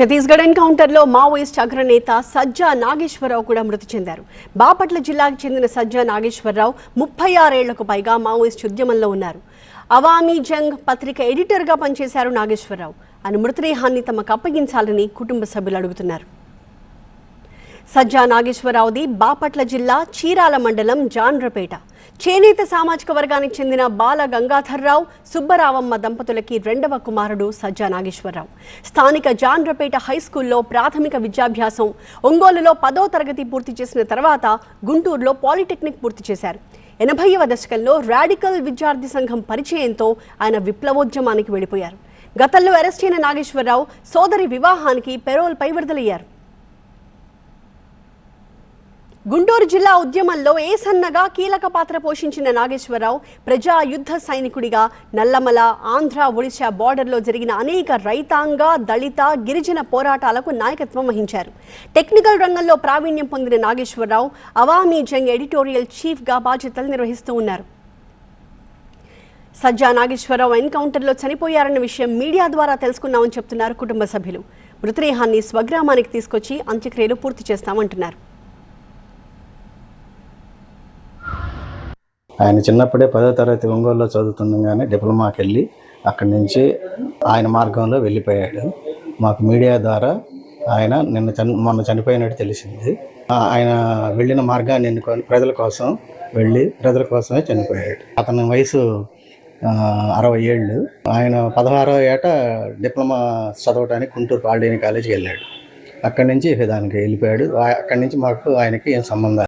ఛత్తీస్గఢ్ ఎన్కౌంటర్లో మావోయిస్ట్ అగ్రనేత సజ్జా నాగేశ్వరరావు కూడా మృతి చెందారు. బాపట్ల జిల్లాకు చెందిన సజ్జా నాగేశ్వరరావు ముప్పై ఆరేళ్ళకు పైగా మావోయిస్ట్ ఉద్యమంలో ఉన్నారు. అవామీ జంగ్ పత్రిక ఎడిటర్గా పనిచేశారు నాగేశ్వరరావు. అని మృతదేహాన్ని తమకు అప్పగించాలని కుటుంబ సభ్యులు అడుగుతున్నారు. సజ్జా నాగేశ్వరరావుది బాపట్ల జిల్లా చీరాల మండలం జాన్రపేట చేనేత సామాజిక వర్గానికి చెందిన బాల గంగాధర్రావు సుబ్బరావమ్మ దంపతులకి రెండవ కుమారుడు సజ్జా నాగేశ్వరరావు. స్థానిక జాన్రపేట హై స్కూల్లో ప్రాథమిక విద్యాభ్యాసం ఒంగోలులో పదో తరగతి పూర్తి చేసిన తర్వాత గుంటూరులో పాలిటెక్నిక్ పూర్తి చేశారు. ఎనభైవ దశకంలో రాడికల్ విద్యార్థి సంఘం పరిచయంతో ఆయన విప్లవోద్యమానికి వెళ్ళిపోయారు. గతంలో అరెస్ట్ అయిన నాగేశ్వరరావు సోదరి వివాహానికి పెరోల్పై విడుదలయ్యారు గుంటూరు జిల్లా ఉద్యమంలో ఏసన్నగా కీలక పాత్ర పోషించిన నాగేశ్వరరావు ప్రజా యుద్ధ సైనికుడిగా నల్లమల ఆంధ్ర ఒడిశా బార్డర్లో జరిగిన అనేక రైతాంగ దళిత గిరిజన పోరాటాలకు నాయకత్వం వహించారు. టెక్నికల్ రంగంలో ప్రావీణ్యం పొందిన నాగేశ్వరరావు అవామీ జంగ్ ఎడిటోరియల్ చీఫ్గా బాధ్యతలు నిర్వహిస్తూ ఉన్నారు. సజ్జా నాగేశ్వరరావు ఎన్కౌంటర్లో చనిపోయారన్న విషయం మీడియా ద్వారా తెలుసుకున్నామని చెప్తున్నారు కుటుంబ సభ్యులు. మృతదేహాన్ని స్వగ్రామానికి తీసుకొచ్చి అంత్యక్రియలు పూర్తి చేస్తామంటున్నారు. ఆయన చిన్నప్పుడే పదో తరగతి ఒంగోలులో చదువుతుండగానే డిప్లొమాకి వెళ్ళి అక్కడి నుంచి ఆయన మార్గంలో వెళ్ళిపోయాడు. మాకు మీడియా ద్వారా ఆయన నిన్న చని మొన్న చనిపోయినట్టు తెలిసింది. ఆయన వెళ్ళిన మార్గాన్ని ఎన్నుకొని ప్రజల కోసం వెళ్ళి ప్రజల కోసమే చనిపోయాడు. అతని వయసు అరవై ఏళ్ళు. ఆయన పదహారో ఏట డిప్లొమా చదవడానికి గుంటూరు పాలిటెక్నిక్ కాలేజీకి వెళ్ళాడు. అక్కడి నుంచి దానికి వెళ్ళిపోయాడు. అక్కడి నుంచి మాకు ఆయనకి ఏం సంబంధం